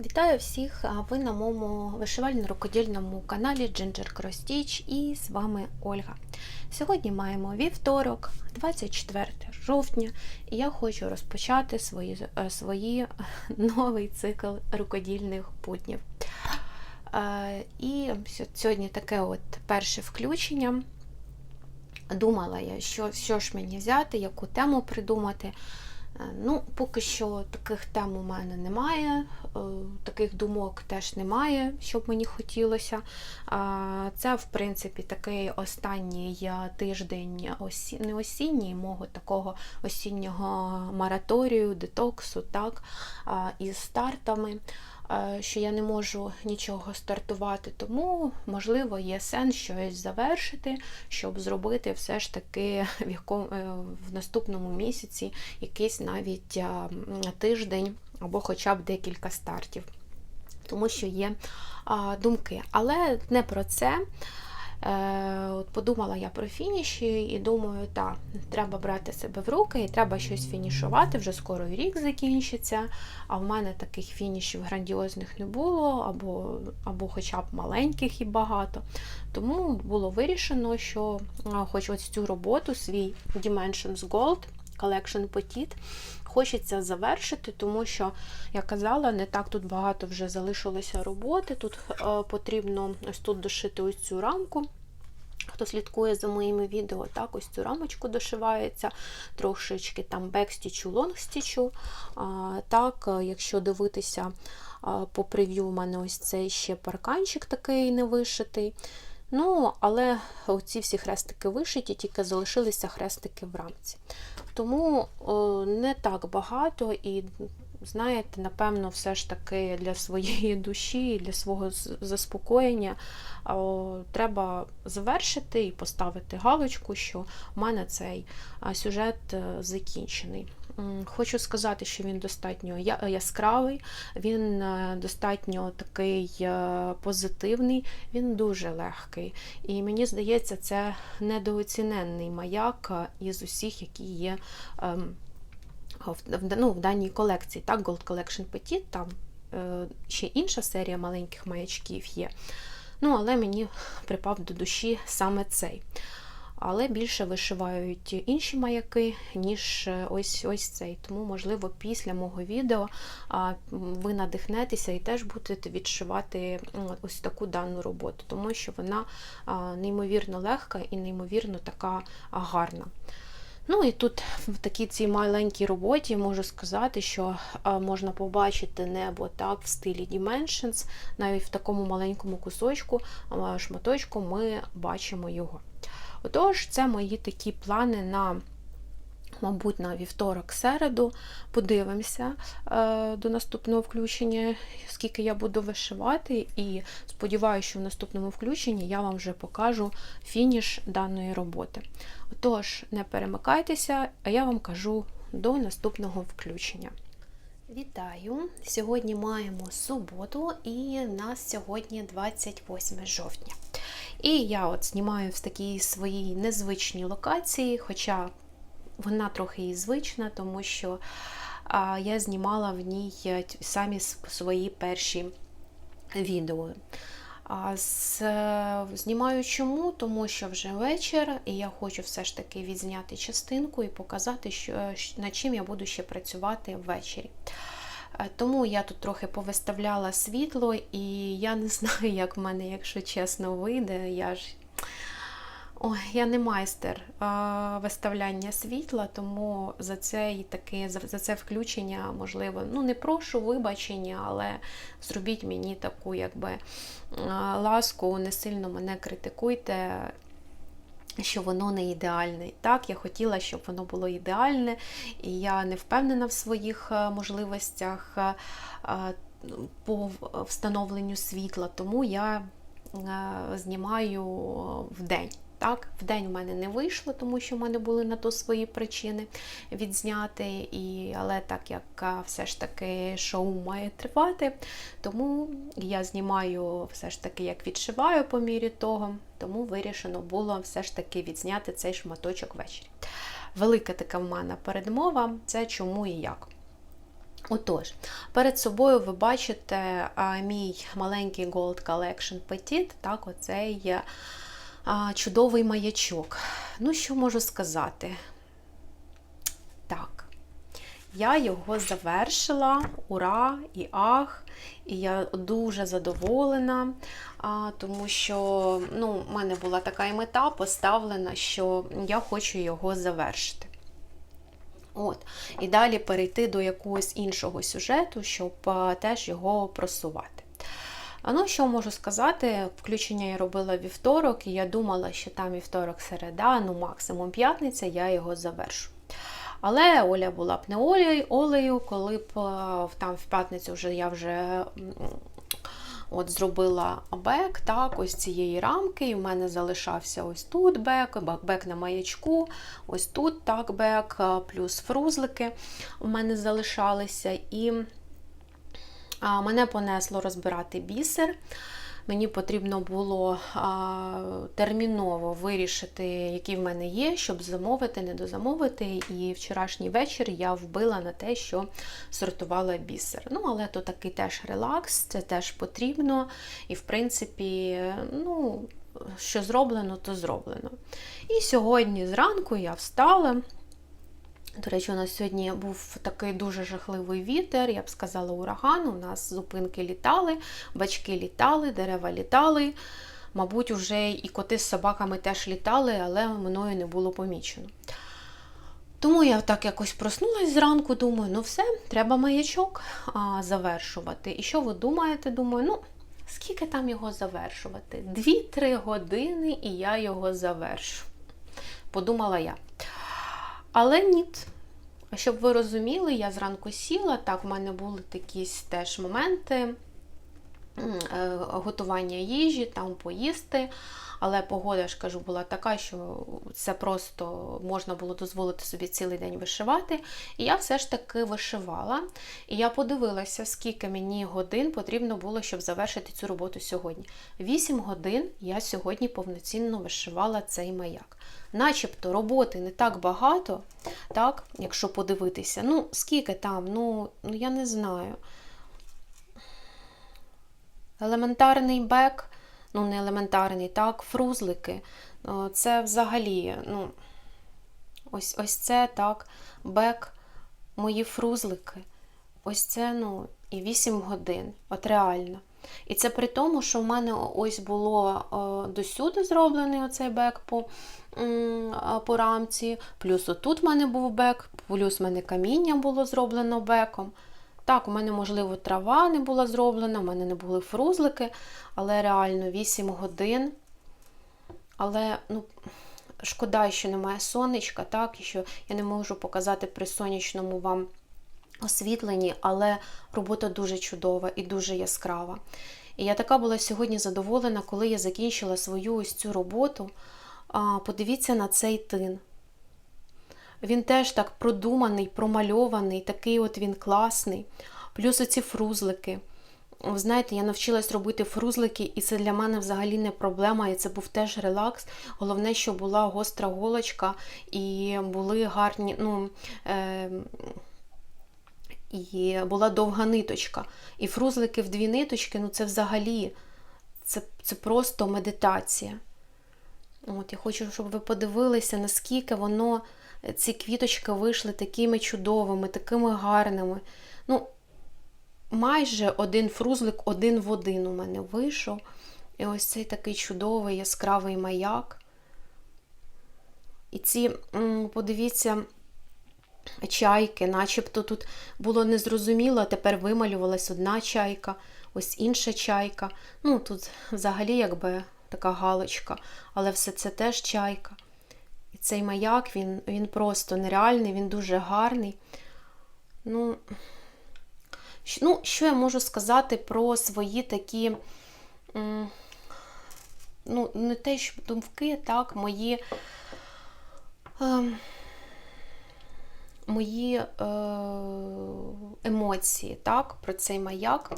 Вітаю всіх! Ви на моєму вишивально-рукодільному каналі Ginger Cross Stitch і з вами Ольга. Сьогодні маємо вівторок, 24 жовтня, і я хочу розпочати свої, е, свої новий цикл рукодільних буднів. Е, І сьогодні таке от перше включення. Думала я, що, що ж мені взяти, яку тему придумати. Е, ну, Поки що таких тем у мене немає, е, таких думок теж немає, що б мені хотілося. Це, в принципі, такий останній тиждень, не осінній, мого такого осіннього мораторію, детоксу, так, із стартами. Що я не можу нічого стартувати, тому, можливо, є сенс щось завершити, щоб зробити все ж таки в, якому, е, в наступному місяці якийсь навіть тиждень або хоча б декілька стартів. Тому що є думки. Але не про це. Е, от Подумала я про фініші і думаю, так, треба брати себе в руки і треба щось фінішувати, вже скоро і рік закінчиться, а в мене таких фінішів грандіозних не було, або або хоча б маленьких і багато. Тому було вирішено, що хоч ось цю роботу, свій Dimensions Gold Collection Petit, Хочеться завершити, тому що, я казала, не так тут багато вже залишилося роботи. Тут е, потрібно ось тут дошити ось цю рамку. Хто слідкує за моїми відео, так, ось цю рамочку дошивається, трошечки там бекстічу, лонгстічу. Так, Якщо дивитися по прев'ю, у мене ось цей ще парканчик такий не вишитий. Ну, Але ці всі хрестики вишиті, тільки залишилися хрестики в рамці. Тому о, не так багато і, знаєте, напевно, все ж таки для своєї душі, для свого заспокоєння о, треба завершити і поставити галочку, що в мене цей сюжет е, закінчений. Хочу сказати, що він достатньо яскравий, він е, достатньо такий е, позитивний, він дуже легкий. І мені здається, це недооціненний маяк е, із усіх, які є ем, ну, в даній колекції. Так, Gold Collection Petit, там ще інша серія маленьких маячків є. Ну, Але мені припав до душі саме цей але більше вишивають інші маяки, ніж е, ось ось цей. Тому, можливо, після мого відео ви надихнетеся і теж будете відшивати ось таку дану роботу, тому що вона неймовірно легка і неймовірно така гарна. Ну і тут в такій цій маленькій роботі можу сказати, що можна побачити небо так в стилі Dimensions, навіть в такому маленькому кусочку, шматочку ми бачимо його. Отож, це мої такі плани на. Мабуть, на вівторок-середу подивимося е, до наступного включення, скільки я буду вишивати, і сподіваюся, що в наступному включенні я вам вже покажу фініш даної роботи. Отож, не перемикайтеся, а я вам кажу до наступного включення. Вітаю! Сьогодні маємо суботу, і в нас сьогодні 28 жовтня. І я от знімаю в такій своїй незвичній локації, хоча вона трохи і звична, тому що а, я знімала в ній е, самі свої перші відео. А з, Знімаю чому, тому що вже вечір, і я хочу все ж таки відзняти частинку і показати, що, е, над чим я буду ще працювати ввечері. Е, тому я тут трохи повиставляла світло, і я не знаю, як в мене, якщо чесно, вийде. Я ж Ой, я не майстер а, виставляння світла, тому за це і таке, за, за це включення, можливо, ну не прошу вибачення, але зробіть мені таку якби ласку, не сильно мене критикуйте що воно не ідеальне. Так, я хотіла, щоб воно було ідеальне, і я не впевнена в своїх е, можливостях е, е, по встановленню світла, тому я знімаю в день. Так, В день у мене не вийшло, тому що в мене були на то свої причини відзняти. І, Але так як все ж таки шоу має тривати, тому я знімаю все ж таки, як відшиваю по мірі того, тому вирішено було все ж таки відзняти цей шматочок ввечері. Велика така в мене передмова це чому і як. Отож, перед собою ви бачите а, мій маленький Gold Collection Petit, так, оцей чудовий маячок. Ну, що можу сказати? Так, я його завершила, ура і ах, і я дуже задоволена, а, тому що ну, в мене була така і мета поставлена, що я хочу його завершити. От. І далі перейти до якогось іншого сюжету, щоб а, теж його просувати. А ну, що можу сказати? Включення я робила вівторок, і я думала, що там вівторок середа, ну максимум п'ятниця, я його завершу. Але Оля була б не Олею, Олею, коли б там в п'ятницю вже я вже от зробила бек, так, ось цієї рамки, і в мене залишався ось тут бек, бек на маячку, ось тут так бек, плюс фрузлики у мене залишалися. І мене понесло розбирати бісер. Мені потрібно було а, терміново вирішити, які в мене є, щоб замовити, не дозамовити. І вчорашній вечір я вбила на те, що сортувала бісер. Ну, але то такий теж релакс, це теж потрібно. І, в принципі, ну, що зроблено, то зроблено. І сьогодні зранку я встала. До речі, у нас сьогодні був такий дуже жахливий вітер, я б сказала, ураган. У нас зупинки літали, бачки літали, дерева літали. Мабуть, вже і коти з собаками теж літали, але мною не було помічено. Тому я так якось проснулась зранку, думаю, ну все, треба маячок а, завершувати. І що ви думаєте? Думаю, ну, скільки там його завершувати? Дві-три години і я його завершу. Подумала я. Але ні. Щоб ви розуміли, я зранку сіла, так, в мене були такі теж моменти е, готування їжі, там поїсти. Але погода, ж кажу, була така, що це просто можна було дозволити собі цілий день вишивати. І я все ж таки вишивала. І я подивилася, скільки мені годин потрібно було, щоб завершити цю роботу сьогодні. Вісім годин я сьогодні повноцінно вишивала цей маяк. Начебто роботи не так багато, так, якщо подивитися. Ну, скільки там, ну, ну я не знаю. Елементарний бек, ну, не елементарний, так, фрузлики. Це взагалі, ну, ось ось це так, бек, мої фрузлики. Ось це, ну, і 8 годин. От реально. І це при тому, що в мене ось було досюди зроблений оцей бек по по рамці, плюс отут в мене був бек, плюс в мене каміння було зроблено беком. Так, у мене, можливо, трава не була зроблена, у мене не були фрузлики, але реально 8 годин. Але, ну, шкода, що немає сонечка, так, і що я не можу показати при сонячному вам освітленні, але робота дуже чудова і дуже яскрава. І я така була сьогодні задоволена, коли я закінчила свою ось цю роботу. Подивіться на цей тин. Він теж так продуманий, промальований, такий от він класний. Плюс оці фрузлики. Знаєте, я навчилась робити фрузлики, і це для мене взагалі не проблема. І це був теж релакс. Головне, що була гостра голочка, і були гарні, ну, е, і була довга ниточка. І фрузлики в дві ниточки, ну це взагалі це, це просто медитація. От, Я хочу, щоб ви подивилися, наскільки воно, ці квіточки вийшли такими чудовими, такими гарними. Ну, Майже один фрузлик один в один у мене вийшов. І ось цей такий чудовий яскравий маяк. І ці, подивіться, чайки, начебто тут було незрозуміло, а тепер вималювалась одна чайка, ось інша чайка. Ну, тут взагалі, якби така галочка, але все це теж чайка. І цей маяк, він він просто нереальний, він дуже гарний. Ну, ну, Що я можу сказати про свої такі, ну, не те, що думки, так, мої. Е, Мої е, емоції так, про цей маяк.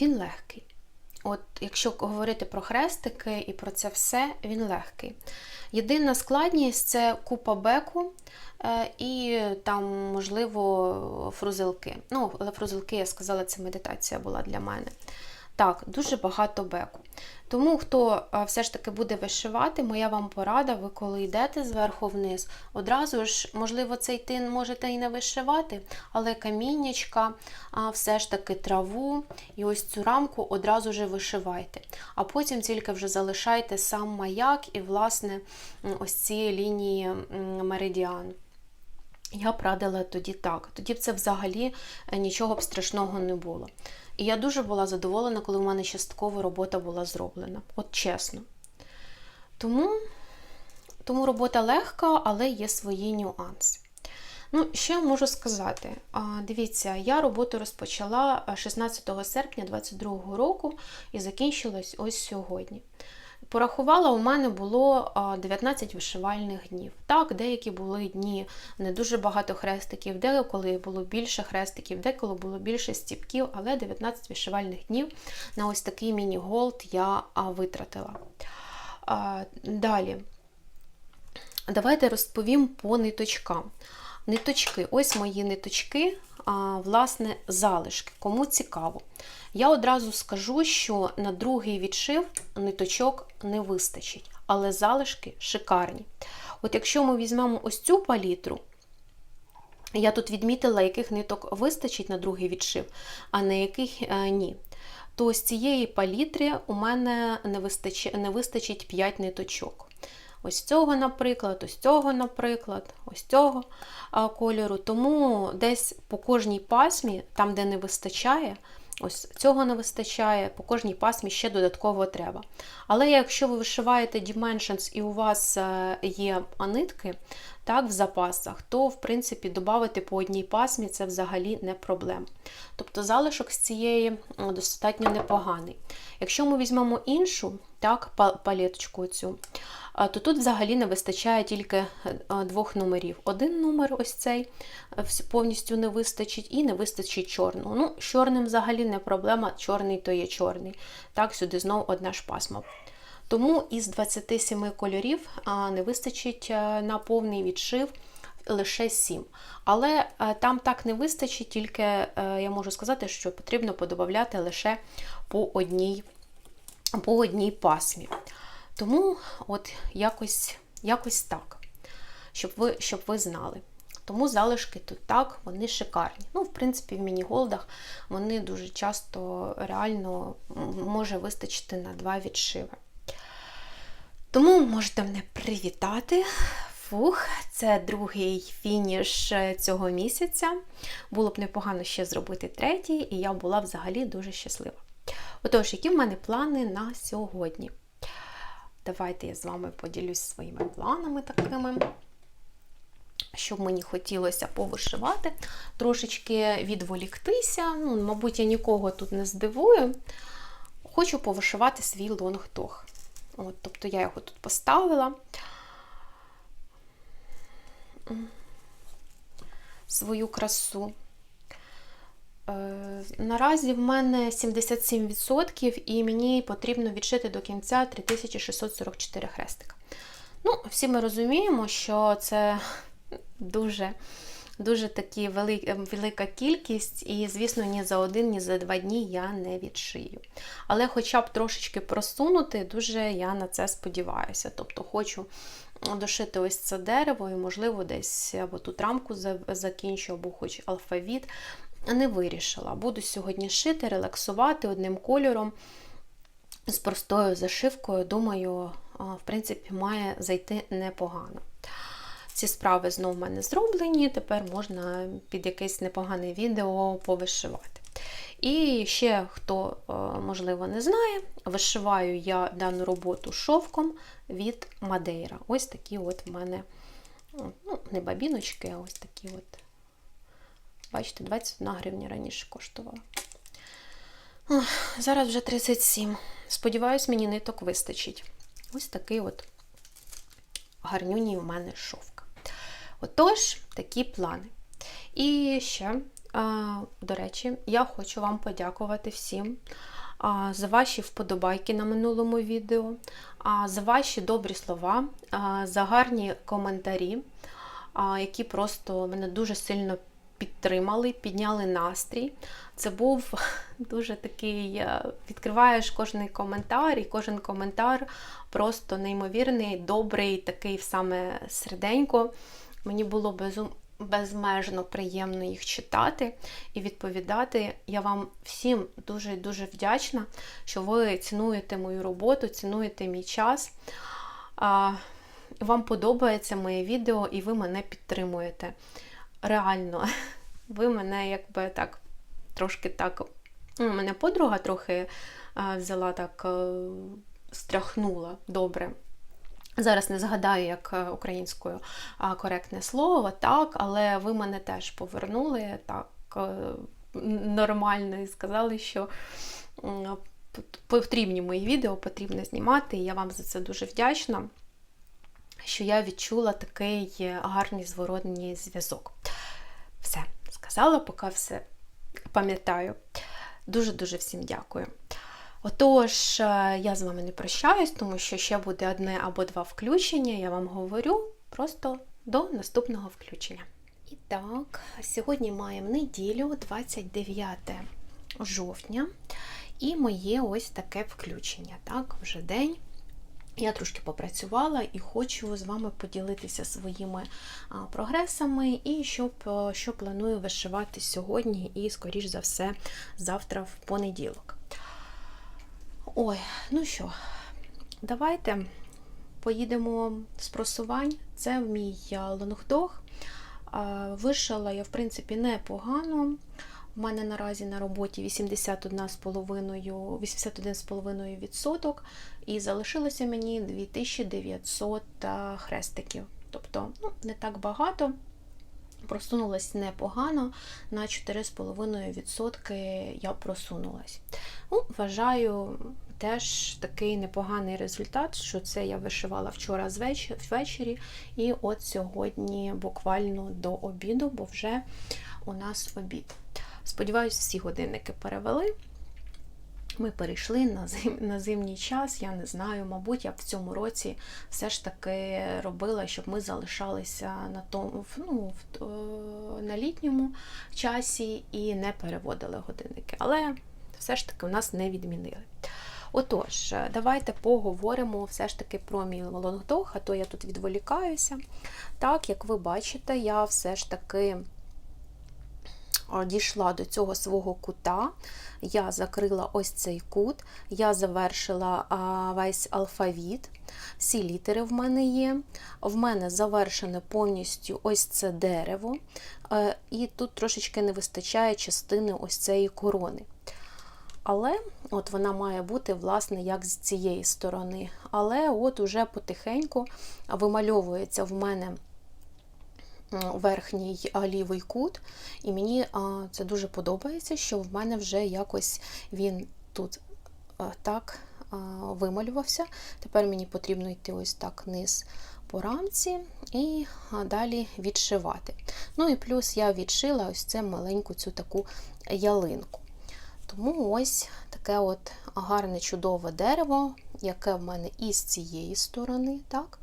Він легкий. От якщо говорити про хрестики і про це все, він легкий. Єдина складність це купа беку е, і там, можливо, фрузелки. Ну, але фрузелки, я сказала, це медитація була для мене. Так, дуже багато беку. Тому, хто все ж таки буде вишивати, моя вам порада, ви коли йдете зверху вниз, одразу ж, можливо, цей тин можете і не вишивати, але каміннячка, все ж таки траву і ось цю рамку одразу ж вишивайте. А потім тільки вже залишайте сам маяк і, власне, ось ці лінії меридіану. Я б радила тоді так. Тоді б це взагалі е, нічого б страшного не було. І я дуже була задоволена, коли в мене частково робота була зроблена. От чесно. Тому, тому робота легка, але є свої нюанси. Ну, я можу сказати? Дивіться, я роботу розпочала 16 серпня 2022 року і закінчилась ось сьогодні. Порахувала, у мене було 19 вишивальних днів. Так, деякі були дні не дуже багато хрестиків, деколи було більше хрестиків, деколи було більше стіпків, але 19 вишивальних днів на ось такий міні-голд я витратила. Далі, давайте розповім по ниточкам. Ниточки, ось мої ниточки, власне, залишки. Кому цікаво. Я одразу скажу, що на другий відшив ниточок не вистачить, але залишки шикарні. От якщо ми візьмемо ось цю палітру, я тут відмітила, яких ниток вистачить на другий відшив, а на яких е, ні. То з цієї палітри у мене не вистачить, не вистачить 5 ниточок. Ось цього, наприклад, ось цього, наприклад, ось цього кольору. Тому десь по кожній пасмі, там, де не вистачає, Ось цього не вистачає, по кожній пасмі ще додатково треба. Але якщо ви вишиваєте Dimensions і у вас е, є нитки так, в запасах, то, в принципі, додати по одній пасмі це взагалі не проблема. Тобто залишок з цієї достатньо непоганий. Якщо ми візьмемо іншу так, палеточку цю, то тут взагалі не вистачає тільки е, двох номерів. Один номер, ось цей, е, повністю не вистачить, і не вистачить чорного. Ну, з чорним взагалі не проблема, чорний то є чорний. Так, сюди знову одна ж пасма. Тому із 27 кольорів не вистачить е, на повний відшив. Лише 7. Але там так не вистачить, тільки я можу сказати, що потрібно подобавляти лише по одній по одній пасмі. Тому от якось якось так, щоб ви щоб ви знали. Тому залишки тут так, вони шикарні. Ну, в принципі, в міні-голдах вони дуже часто реально може вистачити на два відшиви. Тому можете мене привітати. Фух, це другий фініш цього місяця. Було б непогано ще зробити третій, і я була взагалі дуже щаслива. Отож, які в мене плани на сьогодні? Давайте я з вами поділюсь своїми планами такими. Щоб мені хотілося повишивати, трошечки відволіктися. Ну, Мабуть, я нікого тут не здивую. Хочу повишивати свій лонгдог. От, Тобто я його тут поставила. Свою красу. Е, наразі в мене 77%, і мені потрібно відшити до кінця 3644 хрестика. Ну, Всі ми розуміємо, що це дуже дуже такі велика, велика кількість, і, звісно, ні за один, ні за два дні я не відшию. Але хоча б трошечки просунути, дуже я на це сподіваюся. Тобто хочу дошити ось це дерево, і, можливо, десь або тут рамку закінчу, або хоч алфавіт не вирішила. Буду сьогодні шити, релаксувати одним кольором з простою зашивкою, думаю, в принципі, має зайти непогано. Ці справи знову в мене зроблені, тепер можна під якесь непогане відео повишивати. І ще, хто, можливо, не знає, вишиваю я дану роботу шовком від Мадейра. Ось такі от в мене, ну, не бабіночки, а ось такі от Бачите, 21 гривня раніше коштувала. Зараз вже 37. Сподіваюсь, мені ниток вистачить. Ось такий от гарнюній у мене шовк. Отож, такі плани. І ще, до речі, я хочу вам подякувати всім за ваші вподобайки на минулому відео, за ваші добрі слова, за гарні коментарі, які просто мене дуже сильно підтримали, підняли настрій. Це був дуже такий, е, відкриваєш кожний коментар, і кожен коментар просто неймовірний, добрий, такий саме серденько. Мені було безум... безмежно приємно їх читати і відповідати. Я вам всім дуже дуже вдячна, що ви цінуєте мою роботу, цінуєте мій час. Вам подобається моє відео і ви мене підтримуєте. Реально, ви мене якби так трошки так. Ну, мене подруга трохи а, взяла так, а, стряхнула добре. Зараз не згадаю, як е, українською коректне слово, так, але ви мене теж повернули так е, нормально і сказали, що потрібні мої відео, потрібно знімати, і я вам за це дуже вдячна, що я відчула такий гарний зворотній зв'язок. Все, сказала, поки все пам'ятаю. Дуже-дуже всім дякую. Отож, е, я з вами не прощаюсь, тому що ще буде одне або два включення, я вам говорю просто до наступного включення. І так, сьогодні маємо неділю, 29 жовтня, і моє ось таке включення. Так, вже день. Я трошки попрацювала і хочу з вами поділитися своїми прогресами і що, що планую вишивати сьогодні і, скоріш за все, завтра в понеділок. Ой, ну що, давайте поїдемо з просувань. Це мій лонгдог. Вишила я, в принципі, непогано. У мене наразі на роботі 81,5% 81,5% і залишилося мені 2900 хрестиків. Тобто, ну, не так багато. Просунулась непогано, на 4,5% я просунулась. Ну, Вважаю теж такий непоганий результат, що це я вишивала вчора ввечері, і от сьогодні буквально до обіду, бо вже у нас обід. Сподіваюсь, всі годинники перевели. Ми перейшли на зим, на зимній час, я не знаю, мабуть, я б в цьому році все ж таки робила, щоб ми залишалися на тому, ну, на літньому часі і не переводили годинники. Але все ж таки у нас не відмінили. Отож, давайте поговоримо все ж таки про мій лонгдог, а то я тут відволікаюся. Так, як ви бачите, я все ж таки дійшла до цього свого кута, я закрила ось цей кут, я завершила весь алфавіт, всі літери в мене є. В мене завершене повністю ось це дерево, е, і тут трошечки не вистачає частини ось цієї корони. Але от вона має бути, власне, як з цієї сторони. Але от уже потихеньку вимальовується в мене верхній лівий кут, і мені це дуже подобається, що в мене вже якось він тут так вималювався. Тепер мені потрібно йти ось так вниз по рамці і далі відшивати. Ну і плюс я відшила ось це маленьку цю таку ялинку. Тому ось таке от гарне чудове дерево, яке в мене і з цієї сторони, так?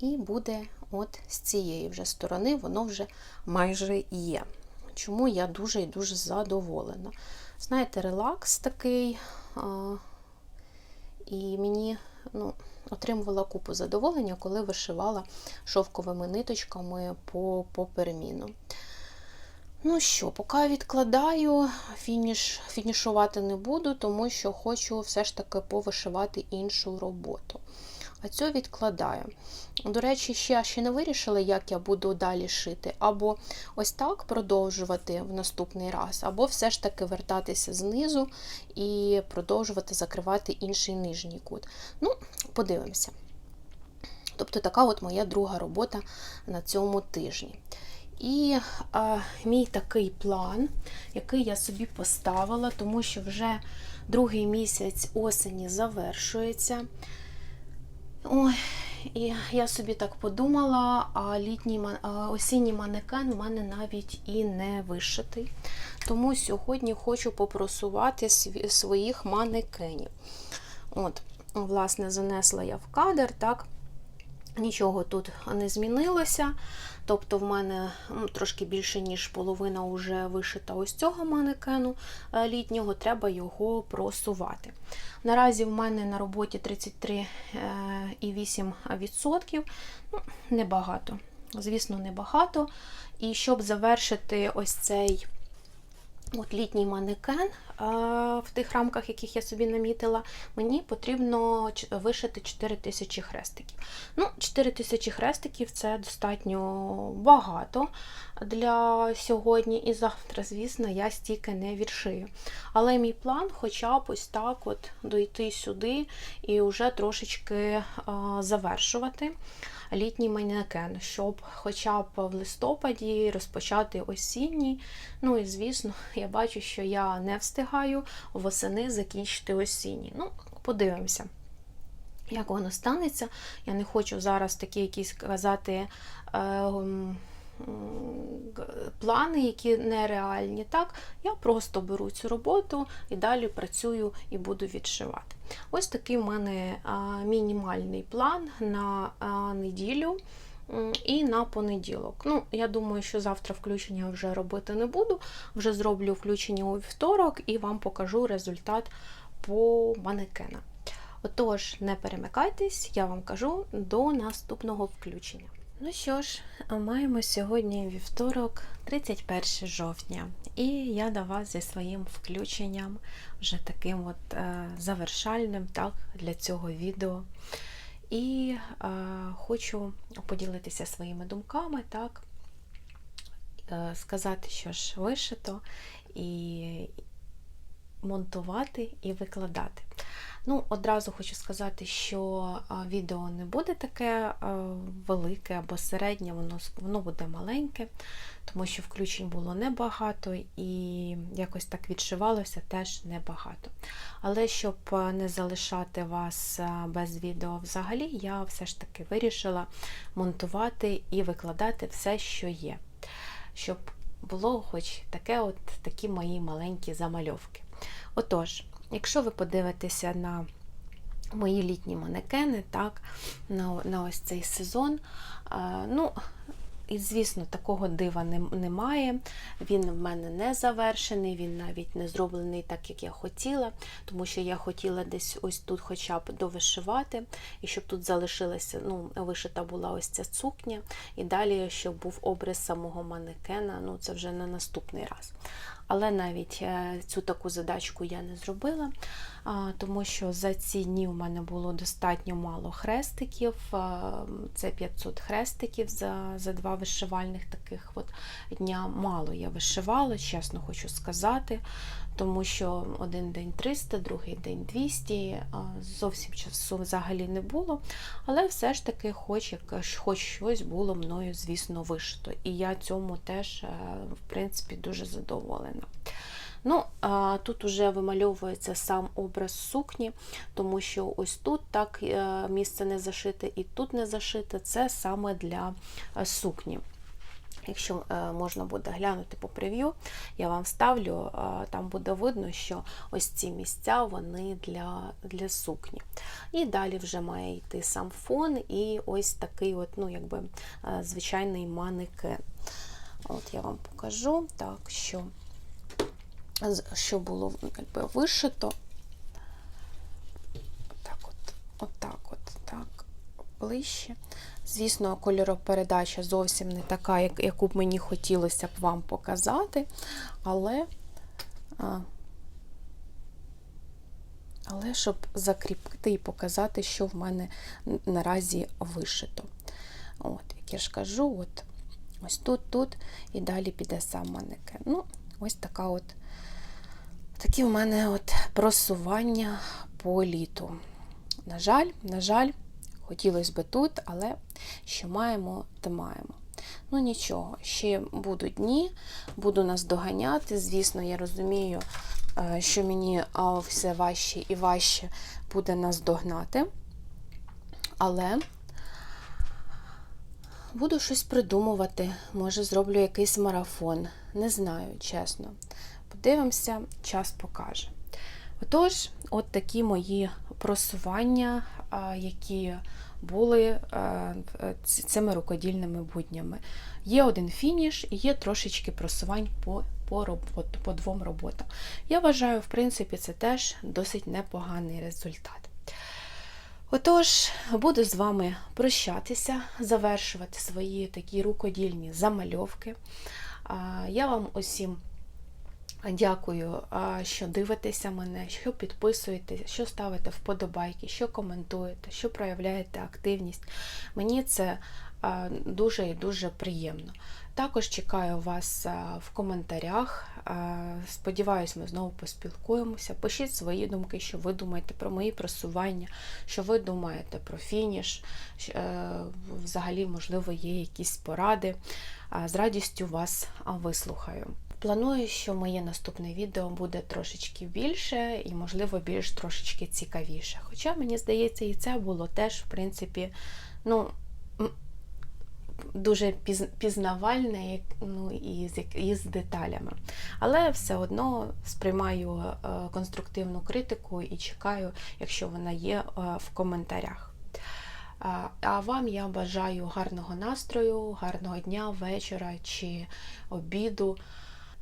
І буде от з цієї вже сторони, воно вже майже є. Чому я дуже і дуже задоволена. Знаєте, релакс такий, а, і мені ну, отримувала купу задоволення, коли вишивала шовковими ниточками по, по переміну. Ну що, поки відкладаю, фініш, фінішувати не буду, тому що хочу все ж таки повишивати іншу роботу. А цю відкладаю. До речі, ще ще не вирішила, як я буду далі шити. Або ось так продовжувати в наступний раз, або все ж таки вертатися знизу і продовжувати закривати інший нижній кут. Ну, подивимося. Тобто, така от моя друга робота на цьому тижні. І а, мій такий план, який я собі поставила, тому що вже другий місяць осені завершується. Ой, і я собі так подумала, а літній осінній манекен в мене навіть і не вишитий. Тому сьогодні хочу попросувати своїх манекенів. От, власне, занесла я в кадр, так. Нічого тут не змінилося. Тобто, в мене м, трошки більше, ніж половина вже вишита ось цього манекену е, літнього, треба його просувати. Наразі в мене на роботі 33,8%. Ну, небагато. Звісно, небагато. І щоб завершити ось цей от літній манекен в тих рамках, яких я собі намітила, мені потрібно вишити 4 тисячі хрестиків. Ну, 4 тисячі хрестиків це достатньо багато для сьогодні і завтра, звісно, я стільки не віршию. Але мій план хоча б ось так от дойти сюди і вже трошечки завершувати літній манекен, щоб хоча б в листопаді розпочати осінній. Ну і звісно, я бачу, що я не встигаю восени закінчити осінній. Ну, подивимося. Як воно станеться, я не хочу зараз такі якісь казати е, плани, які нереальні. Так, я просто беру цю роботу і далі працюю і буду відшивати. Ось такий в мене мінімальний план на неділю. І на понеділок. Ну, я думаю, що завтра включення вже робити не буду. Вже зроблю включення у вівторок і вам покажу результат по манекена. Отож, не перемикайтесь, я вам кажу до наступного включення. Ну що ж, маємо сьогодні вівторок, 31 жовтня, і я до вас зі своїм включенням, вже таким от е, завершальним так, для цього відео. І е, хочу поділитися своїми думками, так, е, сказати, що ж вишито, і монтувати і викладати. Ну, одразу хочу сказати, що відео не буде таке велике або середнє, воно, воно буде маленьке, тому що включень було небагато і якось так відшивалося теж небагато. Але щоб не залишати вас без відео взагалі, я все ж таки вирішила монтувати і викладати все, що є. Щоб було хоч таке от такі мої маленькі замальовки. Отож, якщо ви подивитеся на мої літні манекени, так, на, на ось цей сезон, ну, і, звісно, такого дива не- немає. Він в мене не завершений, він навіть не зроблений так, як я хотіла, тому що я хотіла десь ось тут хоча б довишивати, і щоб тут залишилася, ну, вишита була ось ця сукня, і далі, щоб був образ самого манекена, ну, це вже на наступний раз. Але навіть е, цю таку задачку я не зробила, тому що за ці дні в мене було достатньо мало хрестиків. Це 500 хрестиків за, за два вишивальних таких от дня. Мало я вишивала, чесно хочу сказати, тому що один день 300, другий день 200, зовсім часу взагалі не було. Але все ж таки, хоч, хоч щось було мною, звісно, вишито. І я цьому теж, е, в принципі, дуже задоволена. Ну, тут уже вимальовується сам образ сукні, тому що ось тут так е, місце не зашите і тут не зашите. Це саме для е, сукні. Якщо е, можна буде глянути по прев'ю, я вам ставлю, е, там буде видно, що ось ці місця вони для, для сукні. І далі вже має йти сам фон і ось такий от, ну, якби, е, звичайний манекен. От я вам покажу, так, що, що було якби, вишито. Так от, от так от, так, ближче. Звісно, кольоропередача зовсім не така, як, яку б мені хотілося б вам показати, але, але щоб закріпити і показати, що в мене наразі вишито. От, як я ж кажу, от, ось тут, тут і далі піде сам манекен. Ну, ось така от, такі в мене от просування по літу. На жаль, на жаль, хотілося би тут, але що маємо, то маємо. Ну нічого, ще будуть дні, буду нас доганяти. Звісно, я розумію, е, що мені все важче і важче буде нас догнати. Але буду щось придумувати. Може, зроблю якийсь марафон. Не знаю, чесно. Подивимося, час покаже. Отож, от такі мої просування, які були е, ц- цими рукодільними буднями. Є один фініш і є трошечки просувань по, по, робот, по двом роботам. Я вважаю, в принципі, це теж досить непоганий результат. Отож, буду з вами прощатися, завершувати свої такі рукодільні замальовки. Я вам усім дякую, що дивитеся мене, що підписуєте, що ставите вподобайки, що коментуєте, що проявляєте активність. Мені це дуже і дуже приємно. Також чекаю вас в коментарях. Сподіваюсь, ми знову поспілкуємося. Пишіть свої думки, що ви думаєте про мої просування, що ви думаєте про фініш. Е, Взагалі, можливо, є якісь поради. З радістю вас вислухаю. Планую, що моє наступне відео буде трошечки більше і, можливо, більш трошечки цікавіше. Хоча, мені здається, і це було теж, в принципі, ну, дуже пізнавальне ну, і з, деталями. Але все одно сприймаю е, конструктивну критику і чекаю, якщо вона є е, в коментарях. А- А вам я бажаю гарного настрою, гарного дня, вечора чи обіду.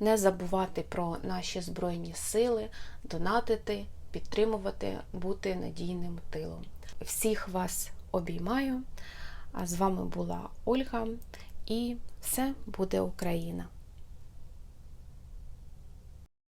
Не забувати про наші Збройні сили, донатити, підтримувати, бути надійним тилом. Всіх вас обіймаю. А з вами була Ольга, і все буде Україна!